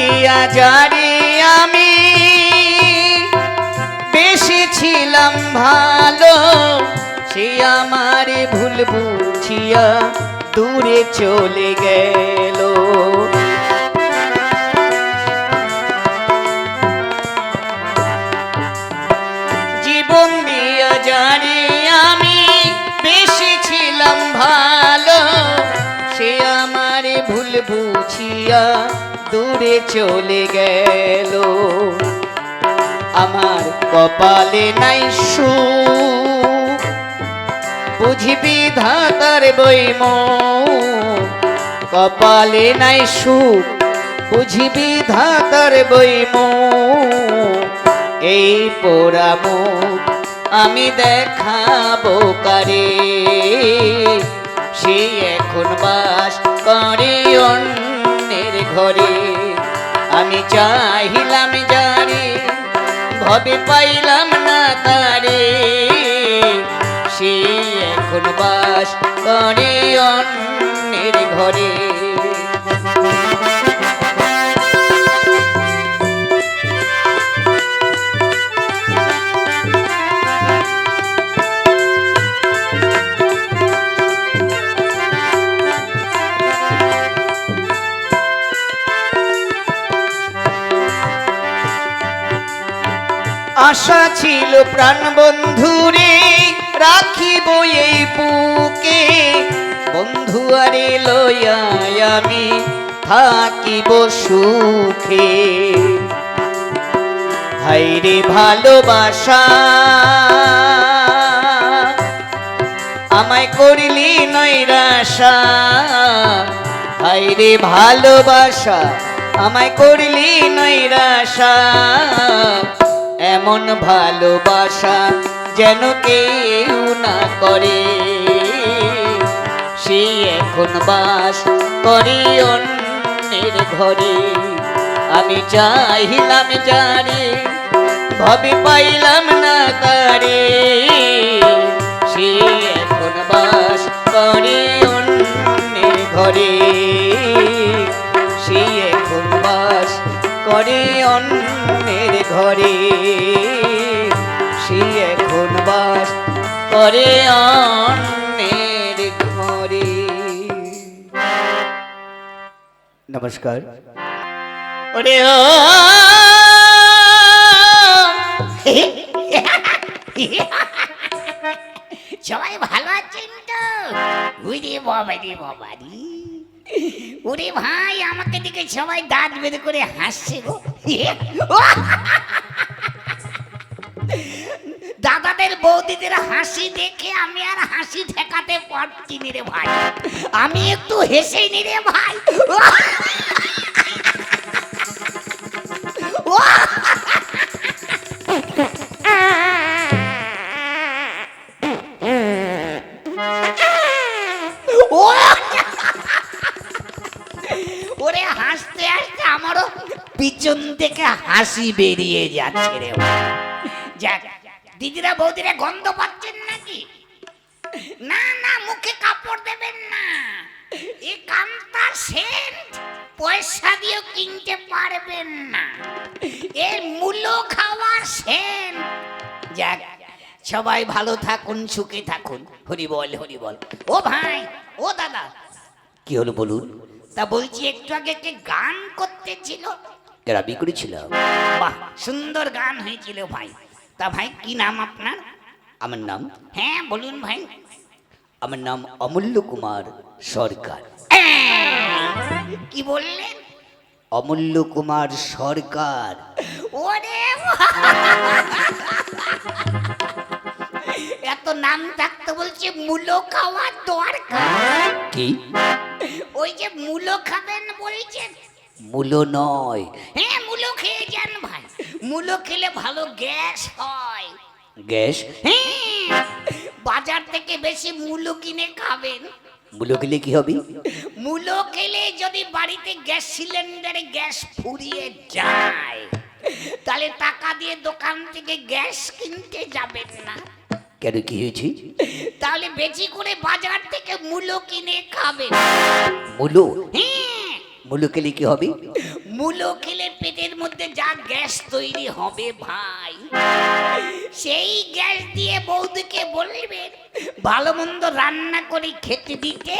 দিয়া জারি আমি, বেশি ছিলাম ভালো, সে আমার ভুল বুঝিয়া দূরে চলে গেল। জীবন দিয়া জানি আমি, বেশি ছিলাম ভালো, সে আমার ভুল বুঝিয়া দূরে চলে গেল। আমার কপালে নাই সুখ। বুঝবি ধাতার বইম কপালে নাই সুখ। বুঝবি ধাতার বইম এই পোড়া আমি দেখাবো কারে? সে এখন বাস করে অন্যের ঘরে। আমি চাহিলাম যারে ভবে পাইলাম না তারে। সে এখন বাস করে অন্যের ঘরে। প্রাণ বন্ধুরে, রাখিব এই বুকে। বন্ধু আরে লয়াই আমি থাকিব সুখে। হাইরে ভালোবাসা, আমায় করলি নৈরাশা। হাইরে ভালোবাসা, আমায় করলি নৈরাশা। এমন ভালোবাসা যেন কেউ না করে। সে এখন বাস করে অন্যের ঘরে। আমি চাইলাম জানি ভবে পাইলাম না তারে। সে এখন বাস করে অন্যের ঘরে। সে করে অন্যের ঘরে। সে এখন বাস করে অন্যের ঘরে। নমস্কার। ওরে ও। সবাই ভালো আছেন তো? উরে বাবা রে বাবা রে ওরে ভাই, আমাকে দিকে সবাই দাঁত বের করে হাসছে গো। দাদাদের বৌদিদের হাসি দেখে আমি আর হাসি ঠেকাতে পারছি নি রে ভাই। আমি একটু হেসে নি রে ভাই। হাসি বেরিয়ে যাচ্ছে রে যাক, দিদিরা বৌদিরা গন্ধ পাচ্ছেন নাকি? না না, মুখে কাপড় দেবেন না। এ কান্তা সেন্ট পয়সা দিয়ে কিনতে পারবেন না। আছেন যাক, সবাই ভালো থাকুন, সুখে থাকুন। হরি বল হরি বল। ও ভাই, ও দাদা। কি হলো বলুন? তা বলছি, একটু আগে কে গান করতেছিল গ্রাবি করেছিলাম বাহ সুন্দর গান হয়েছিল ভাই। তা ভাই কি নাম আপনার? আমার নাম? হ্যাঁ বলুন ভাই। আমার নাম অমূল্য কুমার সরকার। কি বললেন? অমূল্য কুমার সরকার। ওরে এত নাম থাকতে বলছে মূলো খাওয়ার দরকার। কি? ওই যে মূলো খাবেন বলছেন? মূল্য নয়। হ্যাঁ মূলো খেয়ে যান ভাই মূলো খেলে ভালো গ্যাস হয়। গ্যাস? হ্যাঁ বাজার থেকে বেশি মূলো কিনে খাবেন। মূল্য খেলে কি হবে? মূলো খেলে যদি বাড়িতে গ্যাস সিলিন্ডারে গ্যাস ফুরিয়ে যায় তাহলে টাকা দিয়ে দোকান থেকে গ্যাস কিনতে যাবেন না। কেন কি হয়েছে? তাহলে বেশি করে বাজার থেকে মূলো কিনে খাবেন। মূল্য হ্যাঁ মূল্য খেলে কি হবে? মূলো খেলে পেটের মধ্যে যা গ্যাস তৈরি হবে ভাই সেই গ্যাস দিয়ে বৌদিকে বলবেন ভালো মন্দ রান্না করে খেতে দিতে।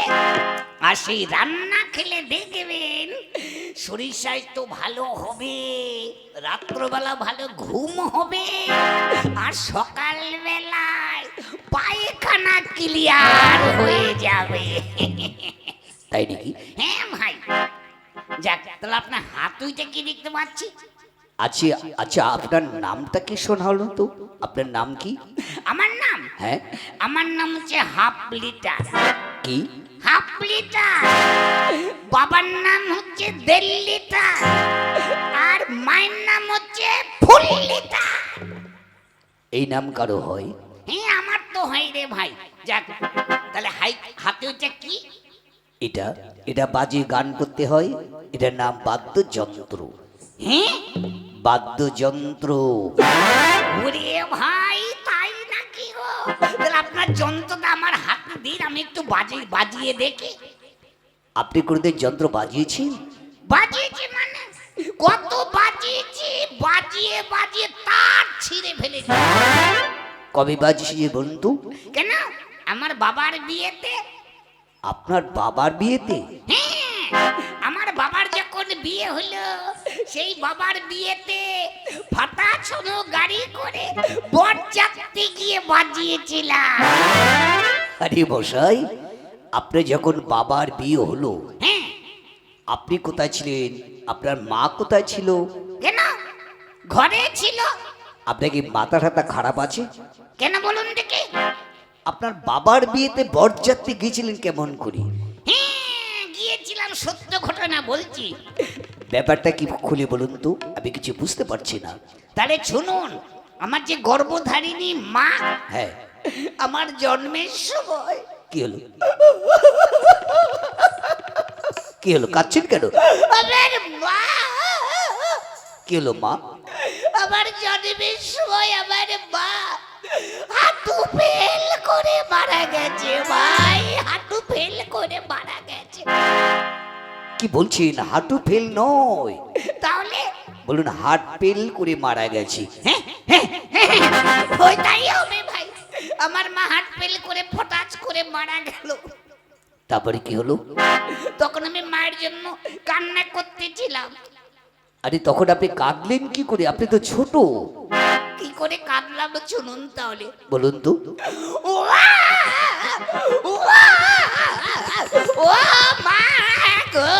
আর সেই রান্না খেলে দেখবেন শরীর স্বাস্থ্য ভালো হবে রাত্রবেলা ভালো ঘুম হবে আর সকালবেলায় পায়খানা ক্লিয়ার হয়ে যাবে। তাই নাকি? হ্যাঁ ভাই। যাক তাহলে আপনার হাত দুইটা কি দেখতে পাচ্ছি? আচ্ছা আচ্ছা আপনার নামটা কি শোনা হলো তো? আপনার নাম কি? আমার নাম? হ্যাঁ। আমার নাম হচ্ছে হাফ লিটার কি? হাফ লিটার বাবার নাম হচ্ছে দেড় লিটার আর মায়ের নাম হচ্ছে ফুল লিটার এই নাম কারও হয়? হ্যাঁ আমার তো হয় রে ভাই। যাক তাহলে হাই হাতে হচ্ছে কি? এটা এটা বাজে গান করতে হয় এটার নাম বাদ্যযন্ত্র। হ্যাঁ বাদ্যযন্ত্র। ওরে ভাই তাই নাকি গো? তাহলে আপনার যন্ত্রটা আমার হাতে দিন আমি একটু বাজিয়ে বাজিয়ে দেখি। আপনি কোনোদিন যন্ত্র বাজিয়েছেন? বাজিয়েছি মানে? কত বাজিয়েছি বাজিয়ে বাজিয়ে তার ছিঁড়ে ফেলেছি। কবে বাজিয়েছে বলুন তো? কেন? আমার বাবার বিয়েতে আপনার বাবার বিয়েতে? হ্যাঁ আমার বাবার যখন বিয়ে হলো সেই বাবার বিয়েতে ফাটা ছোনো গাড়ি করে বরযাত্রী গিয়ে বাজিয়েছিলাম। আরে বসাই আপনি যখন বাবার বিয়ে হলো হ্যাঁ। আপনি কোথায় ছিলেন? আপনার মা কোথায় ছিল? কেন? ঘরে ছিল। আপনার কি মাথা ঠাতা খারাপ আছে? কেন বলুন দেখি। আপনার বাবার বিয়েতে বরযাত্রী গিয়েছিলেন কেমন করে? হ্যাঁ গিয়েছিলাম সত্য ঘটনা বলছি। ব্যাপারটা কি খুলে বলুন তো আমি কিছু বুঝতে পারছি না। তাহলে শুনুন আমার যে গর্ভধারিণী মা হ্যাঁ। আমার জন্মের সময়। কি হলো? কি হলো কাচ্ছেন কেন? আমার মা। কি হলো মা? আমার জন্মের সময় আমার মা হাঁটু ফেল করে মারা গেছে ভাই হাঁটু ফেল করে মারা গেছে। কি বলছেন? হাঁটু ফেল নয়। তাহলে? বলুন হার্ট ফেল করে মারা গেছে। হ্যাঁ, হ্যাঁ, হ্যাঁ, ওইটাই হবে ভাই। আমার মা হাত ফেল করে ফটাচ করে মারা গেল। তারপরে কি হলো? তখন আমি মায়ের জন্য কান্না করতেছিলাম। আরে তখন আপনি কাঁদলেন কি করে? আপনি তো ছোট। কি করে কাঁদলাম শুনুন তাহলে? বলুন তো! ও মা গো!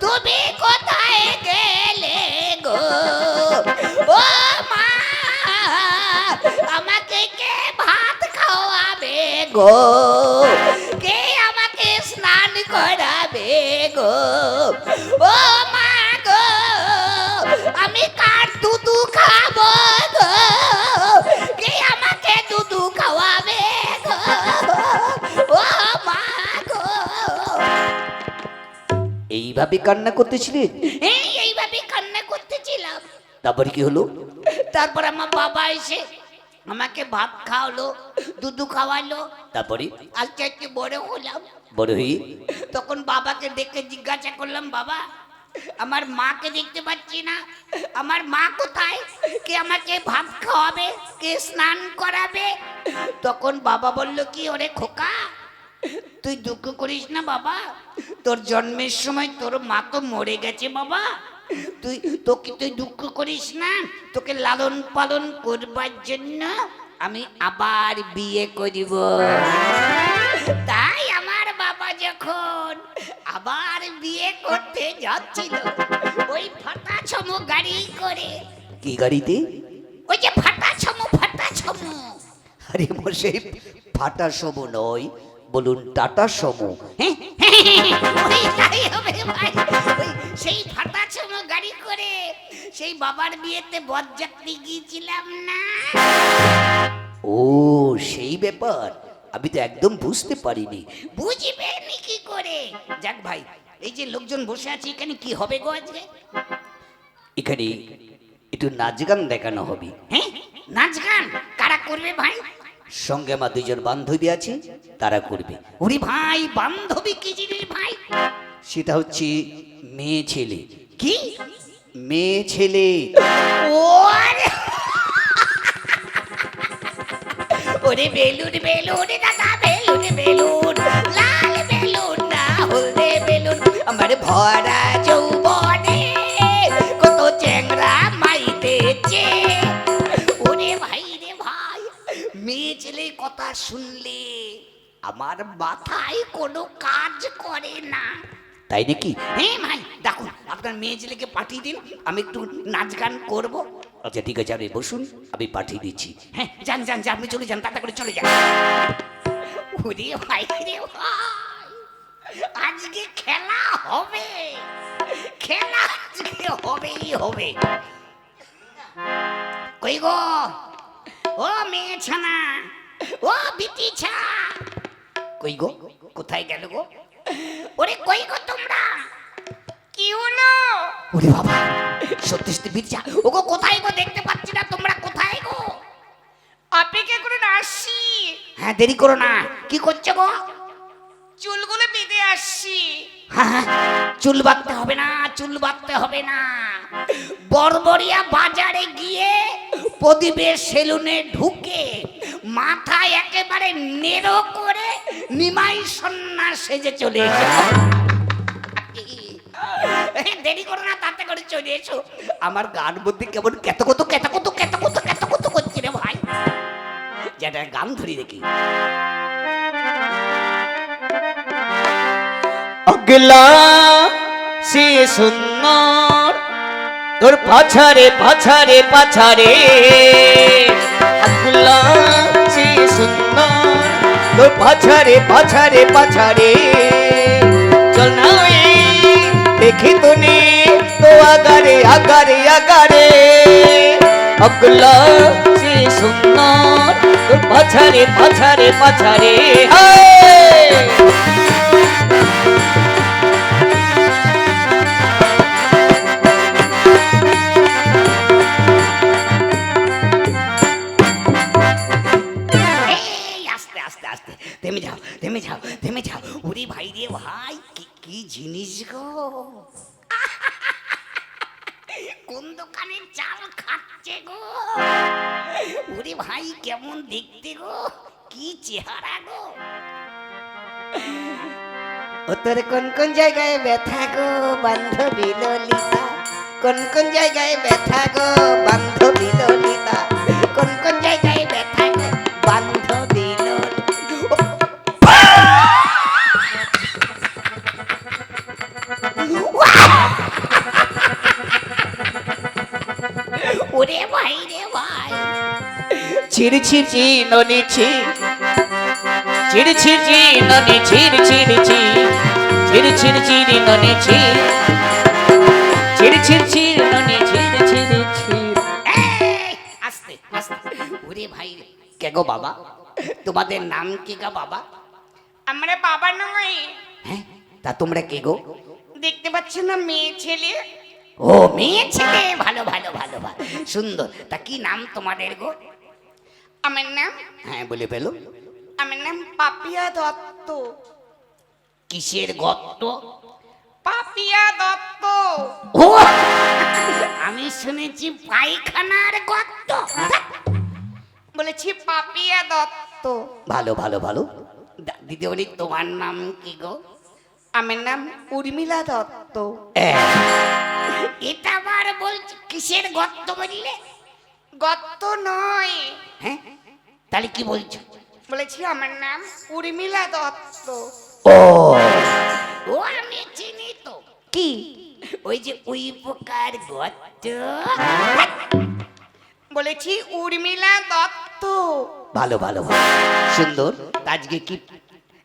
তুমি কোথায় গেলে গো? ও মা! আমাকে কে ভাত খাওয়াবে গো? কে আমাকে স্নান করাবে গো? ও মা! আমি কার দুধু খাব গো। কে আমাকে দুধু খাওয়াবে গো? ও মা গো। এইভাবে কান্না করতেছিলেন এই এইভাবে কান্না করতেছিলাম। তারপরে কি হলো? তারপর আমার বাবা এসে আমাকে ভাত খাওয়ালো দুধু খাওয়ালো। তারপরে? আস্তে আস্তে বড় হলাম। বড় হয়ে? তখন বাবাকে দেখে জিজ্ঞাসা করলাম বাবা আমার মাকে দেখতে পাচ্ছি না। আমার মা কোথায়? কে আমাকে ভাত খাওয়াবে? কে স্নান করাবে? তখন বাবা বলল, কি ওরে খোকা? তুই দুঃখ করিস না বাবা। তোর জন্মের সময় তোর মা তো মরে গেছে বাবা। তুই, তোকে তুই দুঃখ করিস না। তোকে লালন পালন করবার জন্য আমি আবার বিয়ে করিব। তাই যখন আবার বিয়ে করতে যাচ্ছিল। ওই ফাটা ছম গাড়ি করে। কি গাড়িতে? ওই যে ফাটা ছম ফাটা ছম আরে মশাই ফাটা সম নয় বলুন টাটা সম হ্যাঁ, ওই তাই হবে ভাই। ওই সেই ফাটা ছম গাড়ি করে সেই বাবার বিয়েতে বরযাত্রী গিয়েছিলাম না। ও সেই ব্যাপার। আমি তো একদম বুঝতে পারিনি। বুঝবেন কি করে? যাক ভাই, এই যে লোকজন বসে আছে, এখানে কি হবে গো আজকে? এখানে একটু নাচ গান দেখানো হবে। হ্যাঁ? নাচ গান? কারা করবে ভাই? সঙ্গে আমার দুজন বান্ধবী আছে, তারা করবে। ওরে ভাই, বান্ধবী কি জিনিস ভাই? সেটা হচ্ছে মেয়ে ছেলে। কি? মেয়ে ছেলে। ও আরে ওরে বেলুন বেলুন দাদা বেলুন বেলুন লাল বেলুন না হলদে বেলুন আমার ভরা যৌবনে কত চ্যাংরা মাইতেছে ওরে ভাই রে ভাই মেয়ে ছেলে কথা শুনলে আমার মাথায় কোনো কাজ করে না তাই নাকি হ্যাঁ ভাই দেখুন আপনার মেয়ে ছেলেকে পাঠিয়ে দিন আমি একটু নাচ গান করব আচ্ছা ঠিক আছে, আপনি বসুন, আমি পাঠিয়ে দিচ্ছি। হ্যাঁ যান যান যান, আপনি চলে যান তাড়া করে চলে যান। ওরে ভাই রে আজকে খেলা হবে। খেলা আজকে হবেই হবে। কই গো? ও মেয়ে ছানা, ও বিটি ছা কই গো? কোথায় গেল গো? ওরে কই গো তোমরা? কি হলো ওরে বাবা সত্যি সত্যি বিরজা ওগো কোথায় গো দেখতে পাচ্ছি না তোমরা কোথায় গো? অপেক্ষা করুন আসছি? হ্যাঁ দেরি করো না কি করছ গো? চুলগুলো বেঁধে আসছি। হ্যাঁ, চুল বাঁধতে হবে না চুল বাঁধতে হবে না। বরবরিয়া বাজারে গিয়ে প্রদীপের সেলুনে ঢুকে মাথায় একেবারে নেড়ো করে নিমাই সন্ন্যাস সেজে চলে এসো দেরি করো না তাতে করে চলে এসো। আমার গান মধ্যে কেমন কেত কত কেত কত কেত কত কেত কত করছে রে ভাই। যেটা গান ধরি দেখি। অগলা, সে সুন্দর, তোর পাছারে পাছারে পাছারে। অগলা, সে সুন্দর, তোর পাছারে পাছারে পাছারে। চল না। দেখি তুনি তো আগারে আগারে আগারে অগলা সে সুন্দর তোর পাছারে পাছারে পাছারে থেমে যাও থেমে যাও থেমে যাও। ওরে ভাই রে ভাই। জিনিস গো। কোন দোকানের চাল খাচ্ছে গো? ওরে ভাই, কেমন দেখতে গো? কি চেহারা গো? তোর কোন কোন জায়গায় ব্যথা গো, বান্ধবী ললিতা? কোন কোন জায়গায় ব্যথা গো, বান্ধবী ললিতা? কোন কোন জায়গায় ছিড় ছিড় চি ননি ছি ছিড় ছিড় চি ননি ছিড় ছিড় চি ছিড় ছিড় চিড়ি ননি ছি ছিড় ছিড় ননি ছিড় ছিড় ছিড় এই, আস্তে আস্তে ওরে ভাই কে গো বাবা তোমাদের নাম কি গা বাবা আমরা বাবা নয় হ্যাঁ তা তোমরা কে গো দেখতে পাচ্ছ না মেয়ে ছেলে ও মেয়ে ছেলে ভালো ভালো ভালো ভালো সুন্দর তা কি নাম তোমাদের গো আমার নাম? হ্যাঁ বলে ফেলো। আমার নাম পাপিয়া দত্ত। কিসের গত্ত? পাপিয়া দত্ত। ও! আমি শুনেছি পায়খানার গত্ত। বলেছি পাপিয়া দত্ত। ভালো ভালো ভালো। দিদিমণি তোমার নাম কি গো? আমার নাম উর্মিলা দত্ত। এটা আবার বলছি কিসের গত্ত বললে? গত্ত নয়। হ্যাঁ? তাহলে কি বলছো? বলেছি আমার নাম উর্মিলা দত্ত। ও। ও আমি চিনি তো। কি? ওই যে উই পোকার গর্ত বলেছি উর্মিলা দত্ত। ভালো ভালো ভালো। সুন্দর। আজকে কি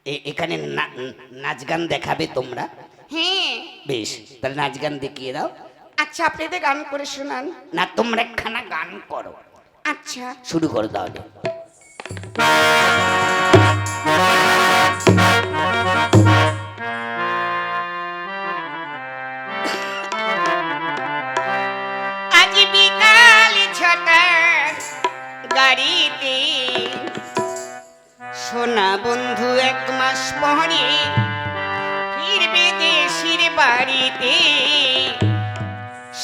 এ- এখানে না- নাচ গান দেখাবে তোমরা? হ্যাঁ। বেশ তাহলে নাচ গান দেখিয়ে দাও। আচ্ছা আপনাদের গান করে শোনান। না তোমরা একখানা গান করো। আচ্ছা। শুরু করো তাহলে। আজ বিকাল ছটার গাড়িতে সোনা বন্ধু এক মাস পরে ফিরবে দেশের বাড়িতে।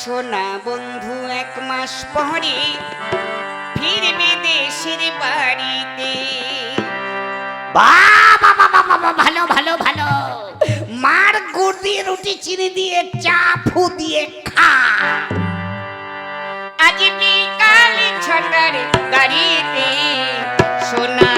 সোনা বন্ধু এক মাস পরে ফিরবে দেশের বাড়িতে। বাবা বাবা ভালো ভালো ভালো। মার গুড় দিয়ে রুটি চিনি দিয়ে চা ফু দিয়ে খা। আজ বিকাল ছটার গাড়িতে সোনা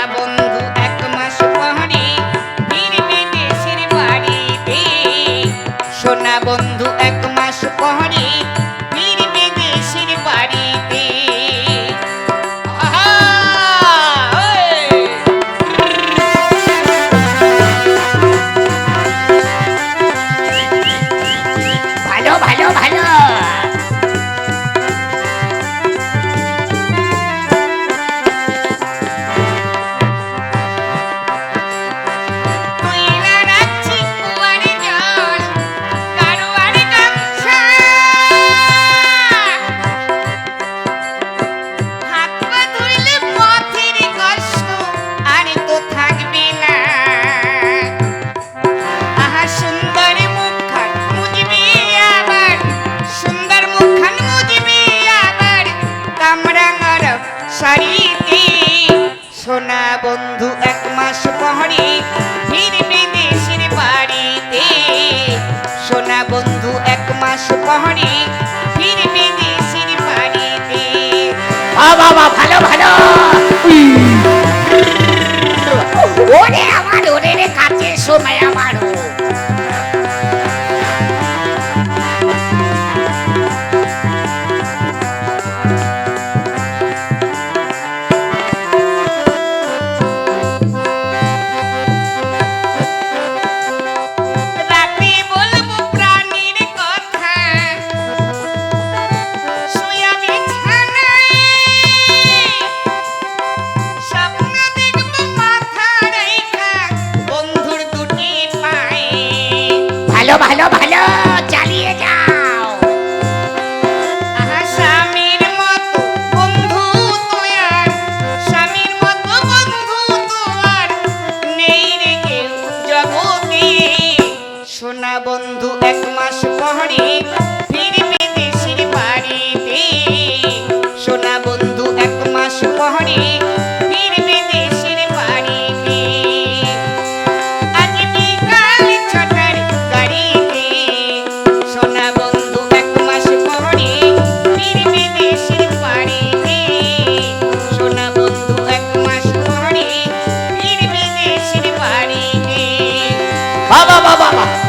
রে কাছে বাবা বাবা